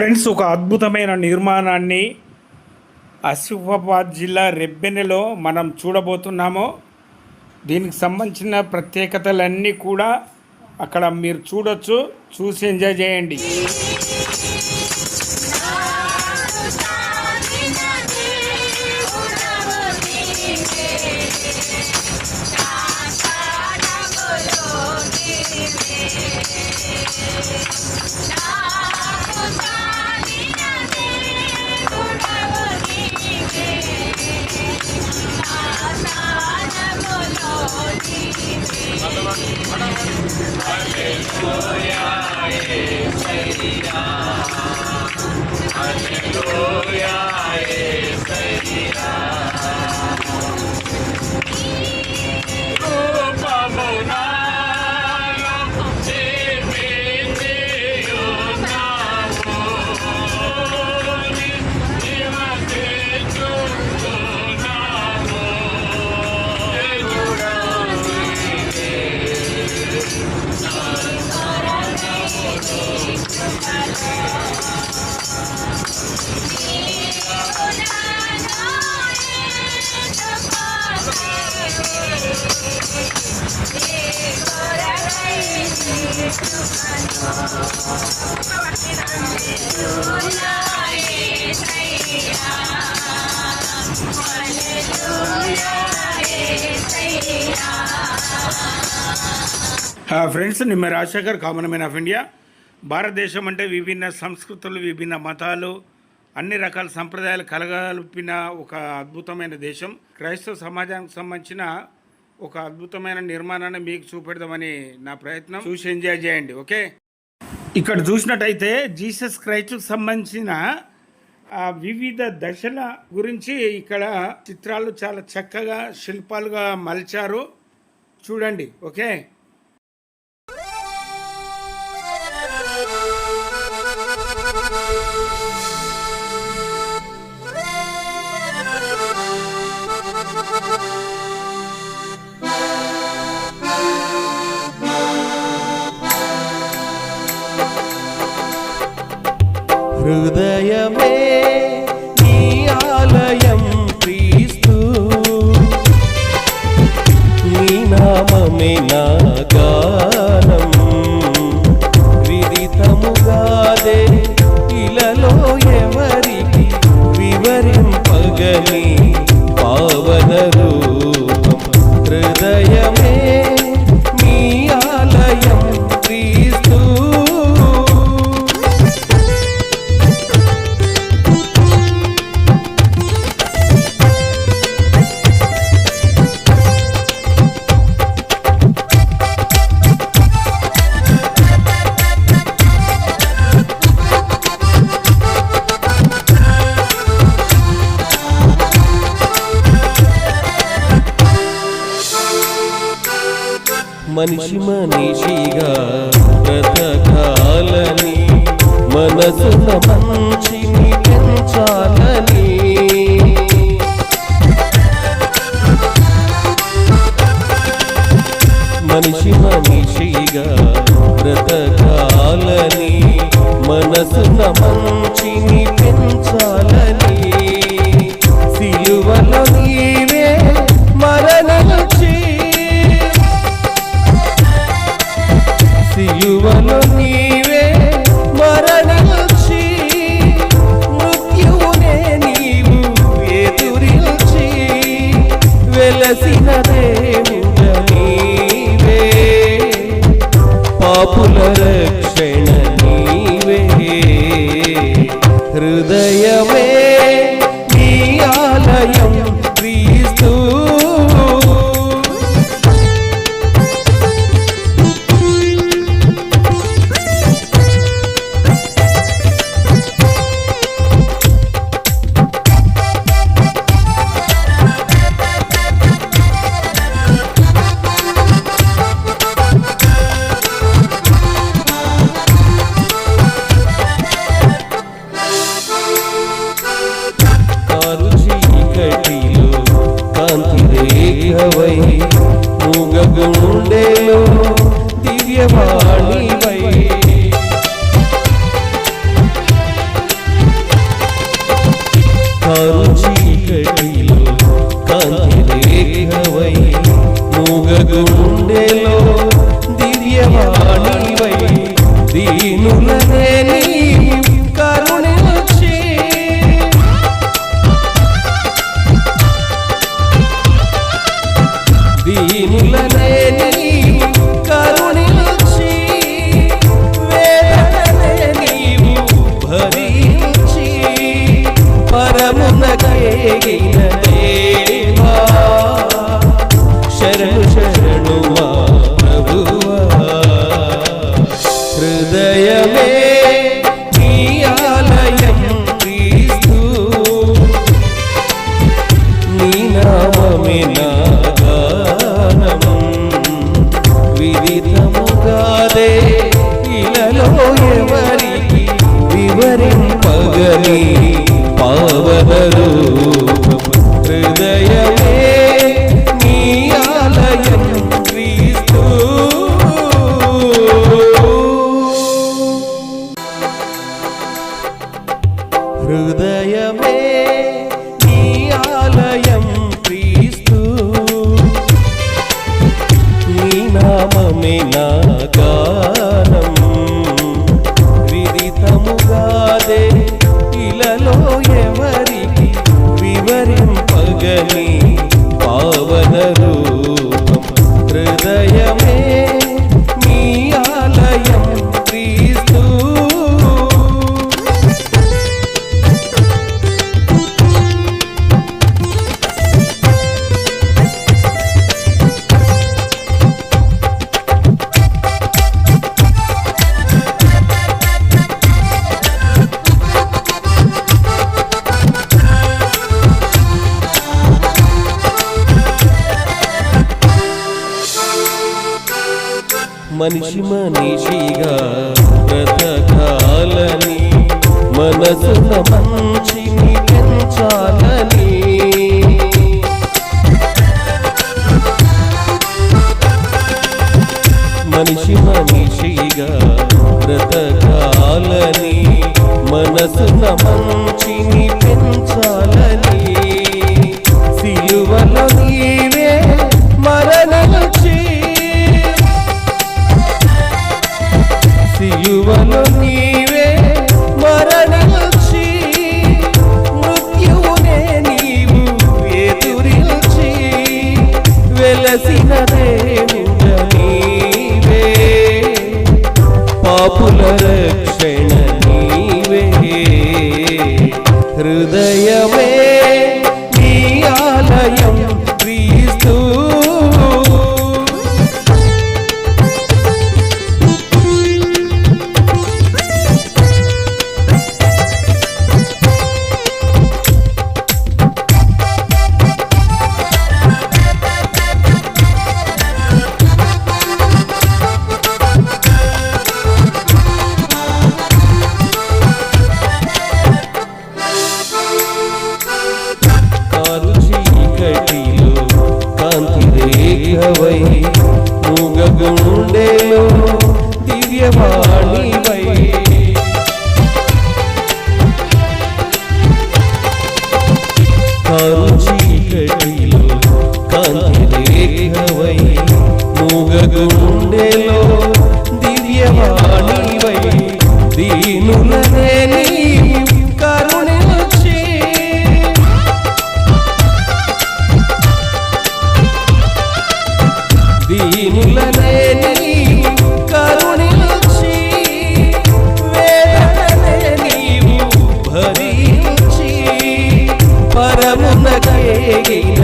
Friends ఒక అద్భుతమైన నిర్మాణాన్ని ఆసిఫాబాద్ జిల్లా రెబ్బెనెలో మనం చూడబోతున్నాము. దీనికి సంబంధించిన ప్రత్యేకతలన్నీ కూడా అక్కడ మీరు చూడొచ్చు. చూసి ఎంజాయ్ చేయండి. Hallelujah, Hallelujah, ఫ్రెండ్స్ నిమ్మ Rajasekhar common man of India భారతదేశం అంటే విభిన్న సంస్కృతులు విభిన్న మతాలు అన్ని రకాల సంప్రదాయాలు కలగలిపిన ఒక అద్భుతమైన దేశం. క్రైస్తవ సమాజానికి సంబంధించిన ఒక అద్భుతమైన నిర్మాణాన్ని మీకు చూపెడదామని నా ప్రయత్నం. చూసి ఎంజాయ్ చేయండి ఓకే? ఇక్కడ చూసినట్టయితే జీసస్ క్రైస్ట్కి సంబంధించిన ఆ వివిధ దశల గురించి ఇక్కడ చిత్రాలు చాలా చక్కగా శిల్పాలుగా మలిచారు. చూడండి ఓకే? హృదయమే నీ ఆలయం క్రీస్తు. నీ నామమే నా మనిషి మనిషిగా బ్రతకాలని మనసున మంచిని పెంచాలని. మనిషి మనిషిగా బ్రతకాలని మనసున మంచిని పెంచాలని. వెలసిన దేవుడ నీవే పాపుల రక్షణ me. మనిషి మనిషిగా బ్రతకాలని మనసు పెంచాలని. మనిషి మనిషిగా బ్రతకాలని మనసు పెంచాలని. জীবন 我哩。cheguei